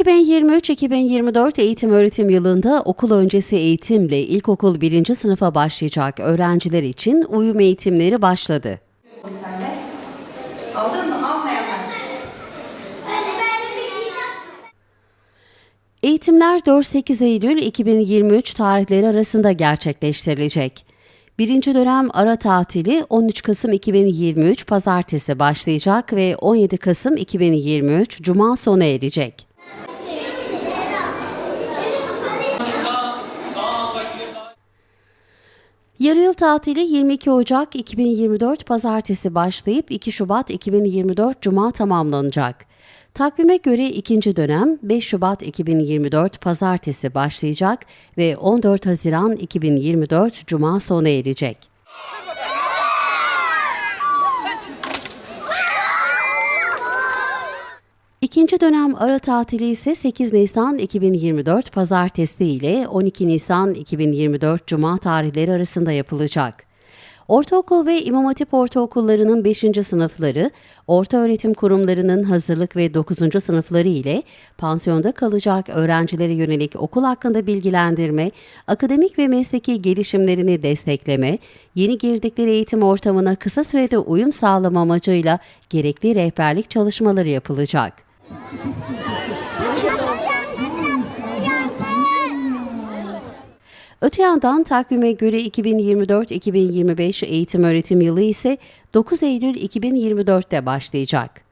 2023-2024 eğitim öğretim yılında okul öncesi eğitimle ilkokul 1. sınıfa başlayacak öğrenciler için uyum eğitimleri başladı. Eğitimler 4-8 Eylül 2023 tarihleri arasında gerçekleştirilecek. Birinci dönem ara tatili 13 Kasım 2023 Pazartesi başlayacak ve 17 Kasım 2023 Cuma sona erecek. Yarı yıl tatili 22 Ocak 2024 Pazartesi başlayıp 2 Şubat 2024 Cuma tamamlanacak. Takvime göre ikinci dönem 5 Şubat 2024 Pazartesi başlayacak ve 14 Haziran 2024 Cuma sona erecek. İkinci dönem ara tatili ise 8 Nisan 2024 Pazartesi ile 12 Nisan 2024 Cuma tarihleri arasında yapılacak. Ortaokul ve İmam Hatip ortaokullarının 5. sınıfları, orta öğretim kurumlarının hazırlık ve 9. sınıfları ile pansiyonda kalacak öğrencilere yönelik okul hakkında bilgilendirme, akademik ve mesleki gelişimlerini destekleme, yeni girdikleri eğitim ortamına kısa sürede uyum sağlama amacıyla gerekli rehberlik çalışmaları yapılacak. Öte yandan takvime göre 2024-2025 eğitim öğretim yılı ise 9 Eylül 2024'te başlayacak.